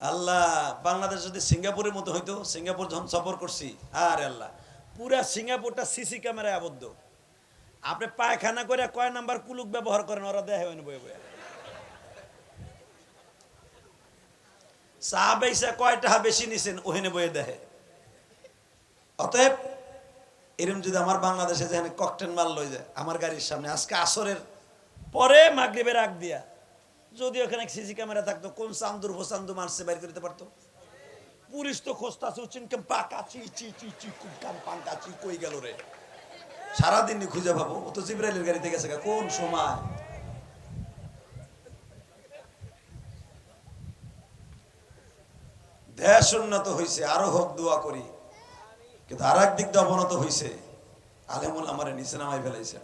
আল্লাহ, বাংলাদেশ যদি সিঙ্গাপুরের মতো হইতো, সিঙ্গাপুর যখন সফর করছি, আর আল্লাহ, পুরা সিঙ্গাপুরটা সিসি ক্যামেরায় আবদ্ধ। আপনি পায়খানা করে কয় নাম্বার কুলুক ব্যবহার করেন, ওরা দেখে হইনি বয়ে বয়ে চা কয় টাকা বেশি নিছেন, ওখানে বয়ে দেখে। অতএব, এরম যদি আমার বাংলাদেশে যেখানে ককটেন মাল লই যায়, আমার গাড়ির সামনে, আজকে আসরের পরে মাগরিবের আগ দিয়া যদি ওখানে সিসি ক্যামেরা থাকতো, কোন চান্দুর ফোসান্দু মারছে বাইর করতে পারতো? পুলিশ তো খোঁজতাছে চিনকাম পাকা চি চি চি চি কুকাম পাঙ্কা চি, কই গেল রে? সারাদিন খুঁজে পাবো। ও তো জিব্রাইলের গাড়িতে গেছে কোন সময়? দেশ উন্নত হয়েছে আরও হোক দোয়া করি। কিন্তু আর এক দিক দিয়ে অবনত হয়েছে আলেমুল আমার নিচে নামাই ফেলাইছেন।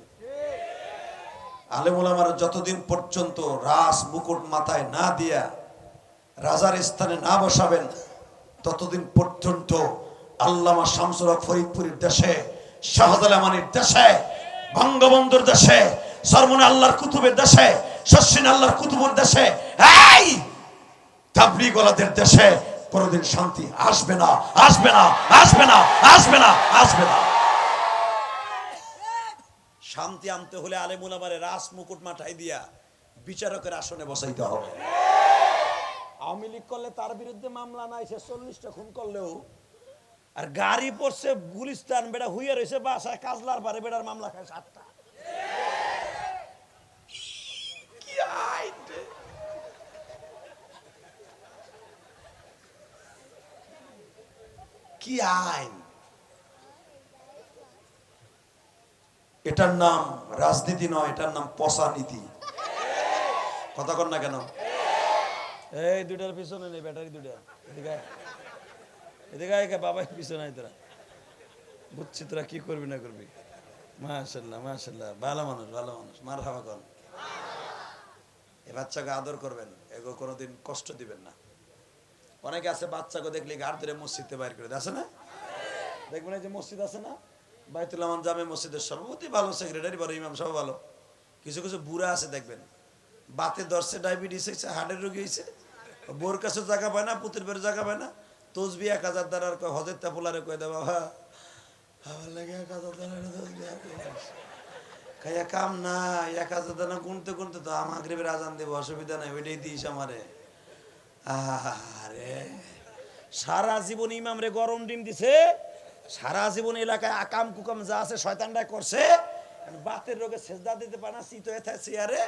আলেমুল আমার যতদিন পর্যন্ত রাস মুকুট মাথায় না দিয়া রাজার স্থানে না বসাবেন, ততদিন পর্যন্ত আল্লামা শামসুল হক ফরিদপুরের দেশে শাহজালামানির দেশে, বঙ্গবন্ধুর দেশে, সরমনে আল্লাহর কুতুবের দেশে শস্যিন আল্লাহর কুতুবের দেশে, এই তাবলিগলাদের দেশে কোনোদিন শান্তি আসবে না আসবে না আসবে না আসবে না আসবে না। শান্তি আনতে হলে আলেমুল আমারে রাস মুকুট মাঠাই দিয়া বিচারকের আসনে বসাইতে হবে। আওয়ামী লীগ করলে তার বিরুদ্ধে মামলা নাই, সে চল্লিশটা খুন করলেও। আর গাড়ি পড়ছে গুলিস্তান, বেটা হুইয়ে রয়েছে বাসায়, কাজলার পারে বেটার মামলা খায় সাতটা। কি আইন রে? কি আইন এটার নাম রাজনীতি নয়, এটার নাম পশা নীতি। কথা কর না কেন? এই দুটার পিছনে নেই ব্যাটারি দুটা এদিকে এদিকে কে পিছনে তোরা। বুঝছি তোরা কি করবি না করবি। মাশাল্লাহ মাশাল্লাহ। ভালো মানুষ ভালো মানুষ। মার হাওয়া কর। এ বাচ্চাকে আদর করবেন, এগো কোনোদিন কষ্ট দিবেন না। অনেকে আছে বাচ্চাকে দেখলে গাড় ধরে মসজিদে বাইর করে আছে না? দেখবেন এই যে মসজিদ আছে না? বাইতুল জামে মসজিদের সভাপতি ভালো সেক্রেটারি ভালো ইমাম সব ভালো। কিছু কিছু বুড়া আছে, দেখবেন। বাতে দর্শে ডায়াবেটিস হয়েছে হার্টের রোগী হয়েছে। বোর কাছে জায়গা পায় না পুতের বের জায়গা পায় না। তসবি এক হাজার দ্বারার কয় হজের তাপুলারে কয়ে দেবা বাবা, আমার লাগে এক হাজার দ্বারা খাইয়া কাম না এক হাজার দানা গুনতে গুনতে তো আমাকে আজান দেবো, অসুবিধা নাই, ওইটাই দিস আমারে। আরে সারা জীবন ইমাম রে গরম ডিম দিছে সারা জীবন এলাকায় আকাম কুকাম যা আছে শয়তানটা করছে বাতের রোগে সেজদা দিতে পারে না শীত হয়ে থাকে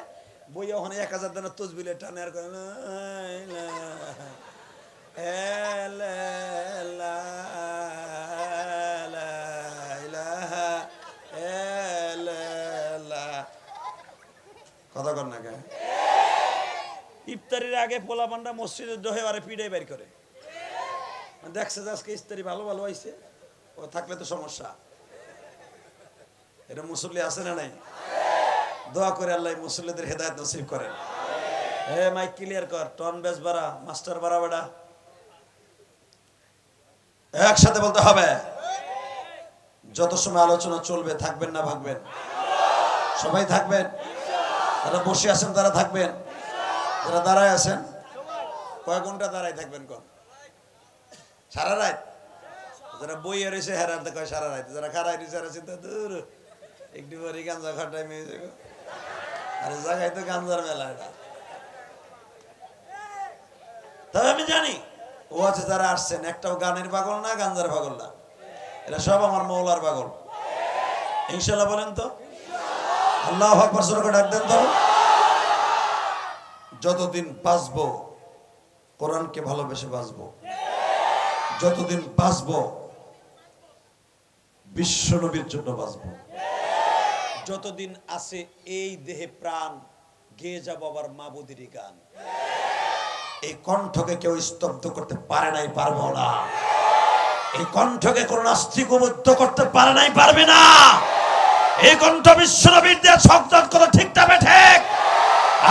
বই ওখানে এক হাজার দানা তসবিলে টানে আর করে। কথা কর না কেন ইফতারির আগে পোলা পান্ডা মসজিদের দহে আরে পিড়ে বের করে দেখছে আজকে ইফতারি ভালো ভালো হয়েছে ও থাকলে তো সমস্যা। এটা মুসল্লি আছে না নাই? দোয়া করে আল্লাহ মুসল্লিদের হেদায়ত নসিব করেন। হে মাইক ক্লিয়ার কর, টন বেস বাড়া, মাস্টার বাড়া বেড়া। একসাথে বলতে হবে, যত সময় আলোচনা চলবে, থাকবেন না ভাগবেন। সবাই থাকবেন? যারা বসে আছেন, তারা থাকবেন? যারা দাঁড়ায় আছেন? কয় ঘণ্টা দাঁড়ায় থাকবেন কোন? সারা রাত? যারা বইয়ে রয়েছে হেরান কয়, সারা রাইতে যারা খারাই রয়েছে যারা চিন্তা দূর একটু পরে গাঞ্জা খাটাই মেয়ে যাব। আর জায়গায় তো গাঞ্জার মেলা এটা। তবে আমি জানি, ও আছে যারা আসছেন, একটাও গানের পাগল না গাঞ্জার পাগল না। এটা সব আমার মৌলার পাগল। ইনশাল্লাহ বলেন তো? আল্লাহ আকবর সরকার ডাক দেন তো। যতদিন বাঁচবো, কোরআনকে ভালোবেসে বাঁচবো। যতদিন বাঁচবো বিশ্ব নবীর জন্য বাঁচবো। যতদিন আছে এই দেহে প্রাণ, গেয়ে যাব আবার মাবুদিরি গান। এই কণ্ঠকে কেউ স্তব্ধ করতে পারে নাই, পারব না। এই কণ্ঠকে কোন নাস্তিক মুগ্ধ করতে পারে নাই, পারবে না। এই কণ্ঠ বিশ্বনবীর দিয়ে সংযোগ করে ঠিক না ঠিক।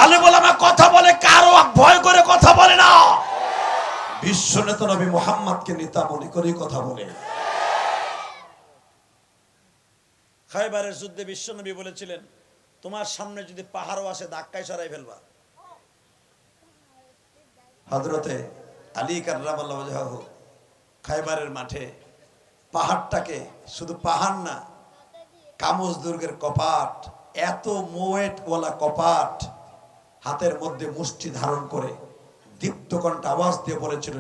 আলে বলে আমার কথা বলে, কারও ভয় করে কথা বলে না। বিশ্ব নেতা নবী মোহাম্মদকে নেতা মনে করে কথা বলে। খাইবারের যুদ্ধে বিশ্বনবী বলেছিলেন, তোমার সামনে যদি পাহাড়ও আসে, ধাক্কায় সরাই ফেলবা। হজরতে আলী কার্রামাল্লাহ খাইবারের মাঠে পাহাড়টাকে শুধু পাহাড় না, কামজ দুর্গের কপাট, এত মোয়েট ওয়ালা কপাট হাতের মধ্যে মুষ্টি ধারণ করে দীপ্ত কণ্ঠ আওয়াজ দিয়ে বলেছিল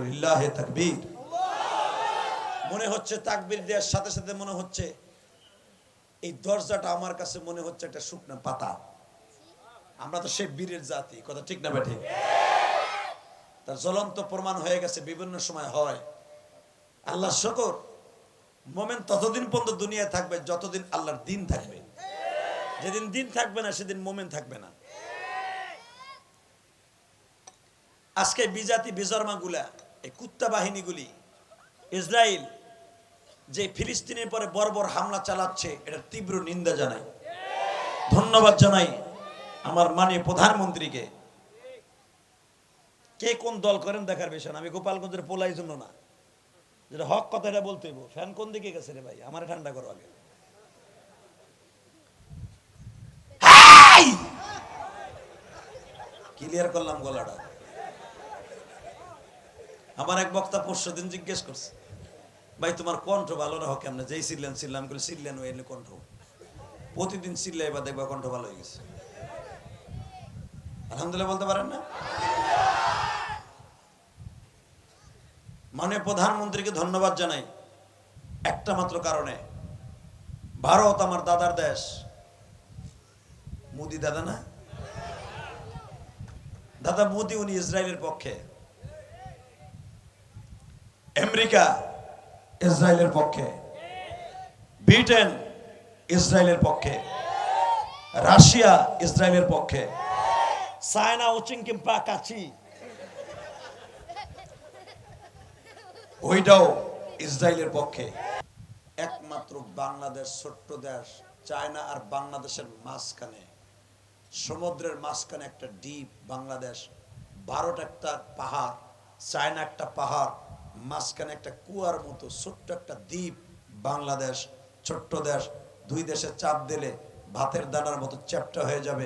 তাকবীর। মনে হচ্ছে তাকবীর দেওয়ার সাথে সাথে মনে হচ্ছে এই দরজাটা আমার কাছে মনে হচ্ছে একটা শুকনা পাতা। আমরা তো সেই বীরের জাতি, কথা ঠিক না বেঠিক তার জ্বলন্ত প্রমাণ হয়ে গেছে, বিভিন্ন সময় হয়। আল্লাহ শকর, মোমেন ততদিন পর্যন্ত দুনিয়ায় থাকবে যতদিন আল্লাহর দিন থাকবে। যেদিন দিন থাকবে না, সেদিন মোমেন থাকবে না। আজকে বিজাতি বিজর্মা গুলা এই কুত্তা বাহিনীগুলি ইসরায়েল যে ফিলিস্তিনের পরে বর্বর হামলা চালাচ্ছে এটা তীব্র নিন্দা জানাই। ধন্যবাদ জানাই আমার মাননীয় প্রধানমন্ত্রীকে। কে কোন দল করেন দেখার বিষয় না। আমি গোপালগঞ্জের পোলাই জন্য না। যেটা হক কথা এটা বলতে ফ্যান কোন দিকে গেছে রে ভাই? আমার ঠান্ডা করো আগে। ক্লিয়ার করলাম গলাটা। আমার এক বক্তা পরশু দিন জিজ্ঞেস করছে। ভাই, তোমার কণ্ঠ ভালো না, হোক কেমন? যেই চিল্লেন চিল্লাম করে চিল্লেন ওই কণ্ঠ। প্রতিদিন চিল্লাই বা দেখবা কণ্ঠ ভালো হয়ে গেছে। আলহামদুলিল্লাহ বলতে পারেন না? মাননীয় প্রধানমন্ত্রীকে ধন্যবাদ জানাই, একটা মাত্র কারণে। ভারত আমার দাদার দেশ। মোদি দাদা না? দাদা মোদি, উনি ইসরায়েলের পক্ষে। আমেরিকা। ইসরায়েলের পক্ষে। ব্রিটেন ইসরায়েলের পক্ষে। রাশিয়া ইসরায়েলের পক্ষে। চায়না উচিংকিম্পা কাছি ওইটাও ইসরায়েলের পক্ষে। একমাত্র বাংলাদেশ ছোট্ট দেশ চায়না আর বাংলাদেশের মাঝখানে। সমুদ্রের মাঝখানে একটা দ্বীপ বাংলাদেশ। ভারত একটা পাহাড় চায়না একটা পাহাড় মাঝখানে একটা কুয়ার মতো ছোট্ট একটা দ্বীপ, বাংলাদেশ, ছোট্ট দেশ, দুই দেশে চাপ দিলে ভাতের দানার মতো চ্যাপ্টা হয়ে যাবে।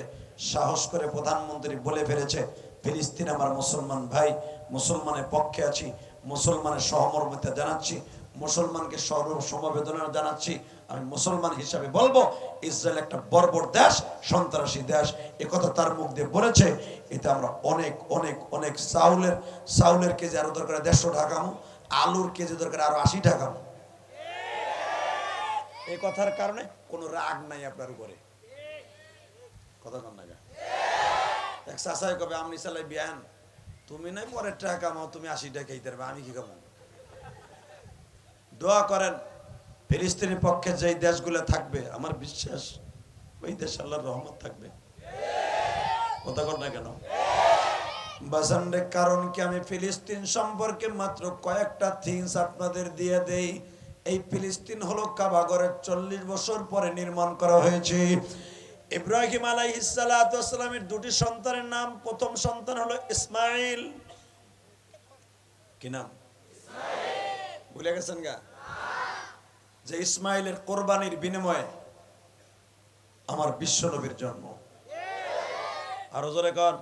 সাহস করে প্রধানমন্ত্রী বলে ফেলেছে, ফিলিস্তিন আমার মুসলমান ভাই, মুসলমানের পক্ষে আছি, মুসলমানের সহমর্মিতা জানাচ্ছি, মুসলমানকে সর্ব সমবেদনা জানাচ্ছি আমি মুসলমান হিসাবে বলব, ইসরায়েল একটা বর্বর দেশ, সন্ত্রাসী দেশ। একথা তার মুখ দিয়ে বলেছে। এতে আমরা অনেক অনেক অনেক চাউলের চাউলের কেজি আরও দরকার দেড়শো টাকামো আলুর কেজি দরকার আরও আশি টাকামো এই কথার কারণে কোনো রাগ নাই আপনার উপরে। কথা কন না এক চাষাই কবে, আমনি চালাই বিয়ান, তুমি নাই পরের টাকা কামাও, তুমি আশি টাকা আমি কি কামাও দোয়া করেন ফিলিস্তিনের পক্ষে যেই দেশগুলো থাকবে আমার বিশ্বাস ওই দেশ আল্লাহর রহমত থাকবে। কথা কর না কেন? বাসান্ডে কারণ কি আমি ফিলিস্তিন সম্পর্কে মাত্র কয়েকটা থিংস আপনাদের দিয়ে দেই। এই ফিলিস্তিন হলো কাবাগরের চল্লিশ বছর পরে নির্মাণ করা হয়েছে। ইব্রাহিম আলাইহিসসালামের দুটি সন্তানের নাম প্রথম সন্তান হলো ইসমাইল। কি নাম? ভুলে গেছেন গা? যে ইসমাইলের কোরবানির বিনিময়ে আমার বিশ্ব নবীর জন্ম আরো জোরে কন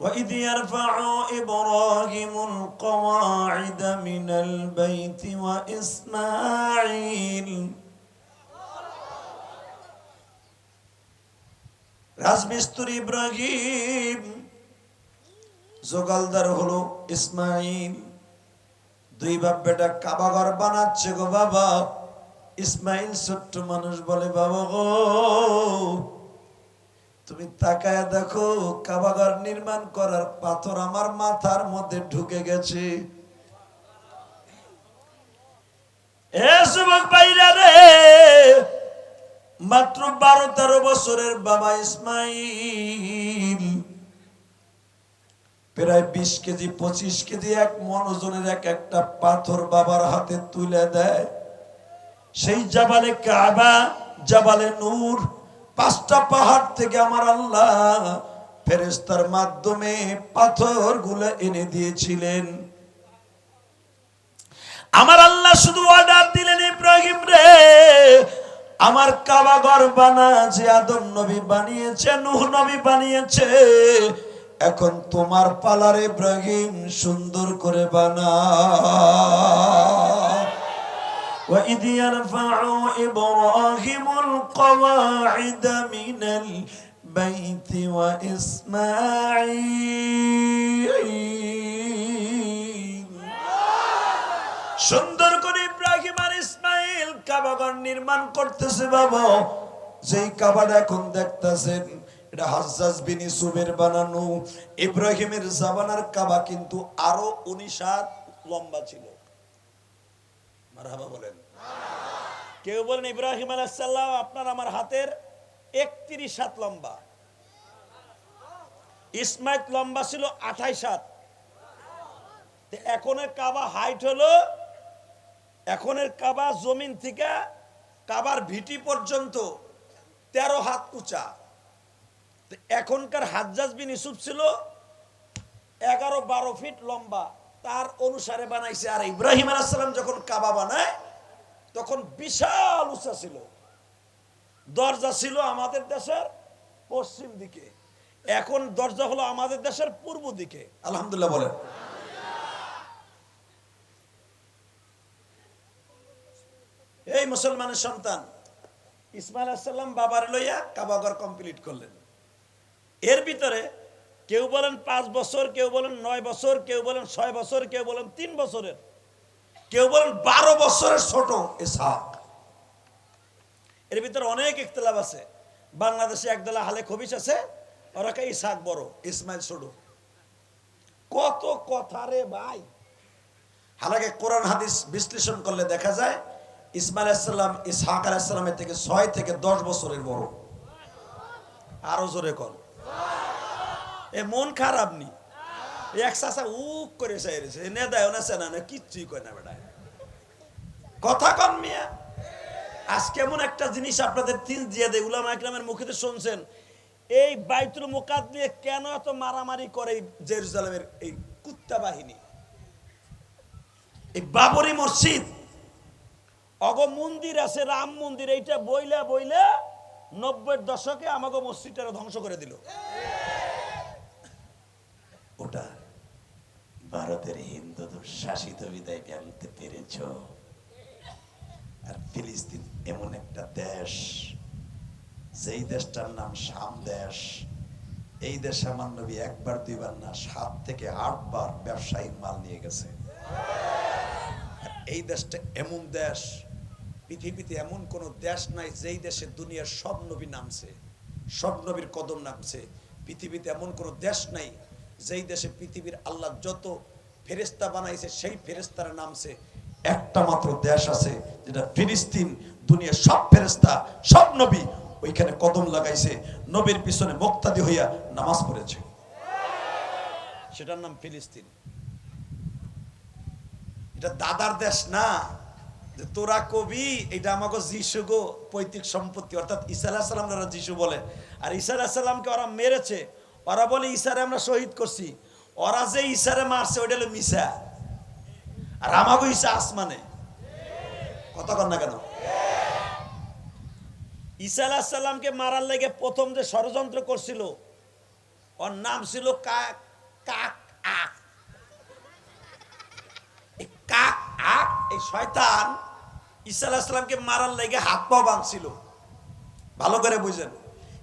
وإذ يرفع إبراهيم القواعد من البيت وإسماعيل রাজমিস্ত্রি ইব্রাহিম জোগালদার হলো ইসমাইল দুই বাপ বেটা কাবাঘর বানাচ্ছে গো বাবা। ইসমাইল ছোট্ট মানুষ বলে, বাবা গো, তুমি তাকায় দেখো কাবাঘর নির্মাণ করার পাথর আমার মাথার মধ্যে ঢুকে গেছে। মাত্র বারো তেরো বছরের বাবা ইসমাইল। প্রায় বিশ কেজি, পঁচিশ কেজি এক মনোজনের এক একটা পাথর বাবার হাতে তুলে দেয়। সেই জাবালে কাবা, জাবালে নূর, পাঁচটা পাহাড় থেকে আমার আল্লাহ ফেরেস্তার মাধ্যমে পাথরগুলো এনে দিয়েছিলেন। আমার আল্লাহ শুধু অর্ডার দিলেন, ইব্রাহিম রে, আমার কাবাগর বানা যে আদম নবী বানিয়েছে, নুহ নবী বানিয়েছে। এখন তোমার পালার ইব্রাহিম সুন্দর করে বানা وإذ يرفع إبراهيم القواعد من البيت وإسماعيل সুন্দর করে ইব্রাহিম আর ইসমাইল কাবাগর নির্মাণ করতেছে বাবা যেই কাবাটা এখন দেখতেছেন এটা হাজ্জাজ বিন ইসুফের বানানো। ইব্রাহিমের জামানার কাবা কিন্তু আরও উনিশ হাত লম্বা ছিল। মারহাবা বলেন। কেউ বলেন, ইব্রাহিম আলাইসাল্লাম আপনার আমার হাতের একত্রিশ হাত লম্বা। ইসমাইল লম্বা ছিল আঠাইশ হাত। এখনের কাবা হাইট হলো, এখনের কাবা জমিন থেকে কাবার ভিটি পর্যন্ত তেরো হাত উঁচা। এখনকার হাজ্জাজ বিন ইসুফ ছিল এগারো বারো ফিট লম্বা। তার অনুসারে বানাইছে। আর ইব্রাহিম আলাইসাল্লাম যখন কাবা বানায়, তখন বিশাল উঁচা ছিল। দরজা ছিল আমাদের দেশের পশ্চিম দিকে। এখন দরজা হলো আমাদের দেশের পূর্ব দিকে। আলহামদুলিল্লাহ বলেন। এই মুসলমানের সন্তান। ইসমাইল সাল্লাম বাবার লইয়া কাবাগর কমপ্লিট করলেন। এর ভিতরে কেউ বলেন পাঁচ বছর, কেউ বলেন নয় বছর, কেউ বলেন ছয় বছর, কেউ বলেন তিন বছরের, কেউ বলেন বারো বছরের ছোট ইসহাক। এর ভিতরে অনেক ইখতলাফ আছে। বাংলাদেশে একদলা হালে খবিস আছে, ওরা কে ইসাক বড়, ইসমাইল ছোট। কত কথা রে ভাই। হালাকে কোরআন হাদিস বিশ্লেষণ করলে দেখা যায়, ইসমাইল আলাইসাল্লাম ইসহাক আলাইসাল্লামের থেকে ছয় থেকে দশ বছরের বড়। আরও জোরে কর। এ মন খারাপ নি। এক উক করে না না, কিচ্ছুই কয় না কথা কন মিয়া। আজকে এমন একটা জিনিস আপনাদের দিয়ে দেয়, উলামা একরামের মুখে শুনছেন। এই বাইতুল মুকাদ নিয়ে কেন এত মারামারি করে জেরুজালেমের এই কুত্তা বাহিনী? এই বাবরি মসজিদ, অগ মন্দির আছে, রাম মন্দির, এইটা বইলা বইলা নব্বই দশকে আমাকে মসজিদটা ধ্বংস করে দিল। ওটা ভারতের হিন্দু শাসিত বিদায় জানতে পেরেছ। আর ফিলিস্তিন এমন একটা দেশ, যেই দেশটার নাম শাম দেশ, এই দেশে আমার নবী একবার, দুইবার না, সাত থেকে আটবার ব্যবসায়িক মাল নিয়ে গেছে। এই দেশটা এমন দেশ পৃথিবীতে এমন কোন দেশ নাই যেই দেশে দুনিয়ার সব নবী নামছে, সব নবীর কদম নামছে। পৃথিবীতে এমন কোন দেশ নাই যেই দেশে পৃথিবীর আল্লাহ যত ফেরেস্তা বানাইছে, সেই ফেরেস্তারা নামছে। একটা মাত্র দেশ আছে যেটা ফিলিস্তিন, দুনিয়ার সব ফেরেস্তা সব নবী ওইখানে কদম লাগাইছে। নবীর পিছনে মুক্তাদি হইয়া নামাজ পড়েছে। সেটার নাম ফিলিস্তিন। এটা দাদার দেশ না। তোরা কবি, এটা আমাকে যিশু গো পৈতৃক সম্পত্তি। অর্থাৎ ঈসা আলাহ সাল্লাম যারা যিশু বলে। আর ঈসা আলাহিসাল্লামকে ওরা মেরেছে। ওরা বলে, ঈসারে আমরা শহীদ করছি। ওরা যে ঈশারে মারছে, ওইটা হলো মিশা আর আমাকে ঈসা আসমানে। কথা কর না কেন? ঈসা আলাহিসাল্লামকে মারার লেগে প্রথম যে ষড়যন্ত্র করছিল, ওর নাম ছিল কাক কাক আক এই কাক আক এই শয়তান ঈসা আলাহিসাল্লামকে মারার লেগে হাত পা বাঁধছিল। ভালো করে বুঝেন।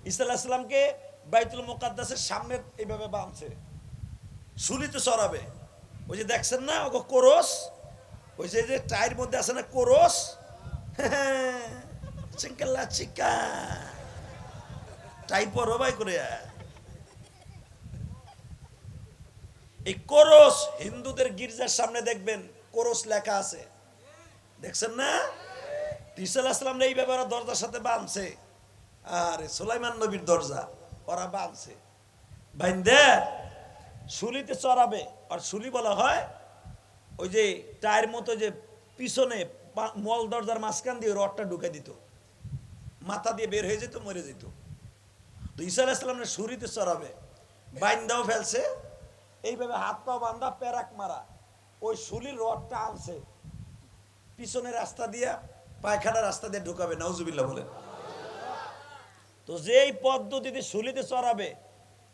ঈসা আলাহিসাল্লামকে বাইতুল মোকাদ্দাসের সামনে এইভাবে বাঁধছে। শুলিতে সরাবে। ওই যে দেখছেন না ওকে কোরস? ওই যে যে টাইর মধ্যে আছে না, কোরস? চিঙ্কাল্লা চিকা টাই পরো করে। এই কোরস হিন্দুদের গির্জার সামনে দেখবেন, কোরস লেখা আছে। দেখছেন না? ইসা আসলাম এই ব্যাপারে দরজার সাথে বাঁধছে। আরে সুলাইমান নবীর দরজা, ওরা বাঁধছে। বাইন্দে শুলিতে চড়াবে, আর শুলি বলা হয়, ওই যে টায়ের মতো যে পিছনে মল দরজার মাঝখান দিয়ে রডটা ঢুকে দিত। মাথা দিয়ে বের হয়ে যেত, মরে যেত। তো ঈসা আলাহিসাল্লামের শুরিতে চড়াবে। বাইন্দাও ফেলছে। এইভাবে হাত পা বান্ধা প্যারাক মারা। ওই শুলির রডটা আনছে। পিছনে রাস্তা দিয়ে পায়খানা রাস্তা দিয়ে ঢুকাবে, নাউজুবিল্লাহ বলেন। তো যেই পদ্ধতিতে শুলিতে চড়াবে,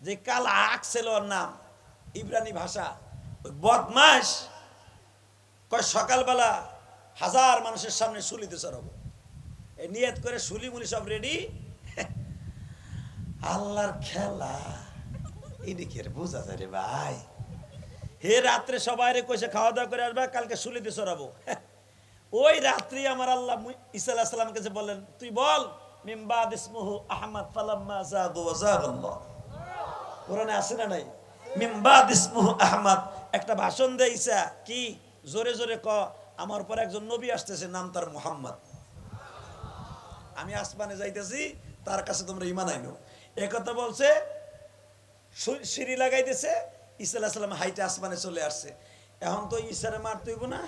যে কাল আক ছিল নাম, ইব্রানি ভাষা, ওই বদমাস কয় সকালবেলা হাজার মানুষের সামনে শুলিতে চড়াবো। এই নিয়ত করে শুলি মুলি সব রেডি আল্লাহর খেলা। এদিকে বোঝা যায় রে ভাই। হে রাত্রে সবাই রে কইছে খাওয়া দাওয়া করে আসবা, কালকে শুলিতে চড়াবো। ওই রাত্রি আমার আল্লাহ আলাইহিস সালাম কাছে বললেন, তুই বল মিম্বাদ ইসমুহু আহমদ ফালাম্মা কোরআনে আছে না নাই? মিম্বাদ ইসমুহু আহমদ। একটা ভাষণ দেয় ঈসা, কি? জোরে জোরে ক। আমার পর একজন নবী আসতেছে, নাম তার মুহাম্মদ। আমি আসমানে যাইতেছি, তার কাছে তোমরা ইমান আইনো। এ কথা বলছে সিঁড়ি লাগাইতেছে, ঈসা আলাইহিস সালাম হাইটে আসমানে চলে আসছে। এখন তো ঈশারে মারতে হইব না?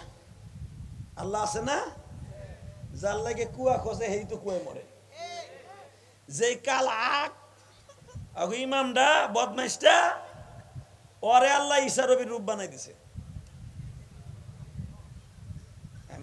আল্লাহ আছে না? যার লাগে কুয়া খসে হেই তো কুয়ে মরে। যে কাল আক ইমামটা, বদমাইশটা, ওরে আল্লাহ ইসারবির রবির রূপ বানাই দিছে।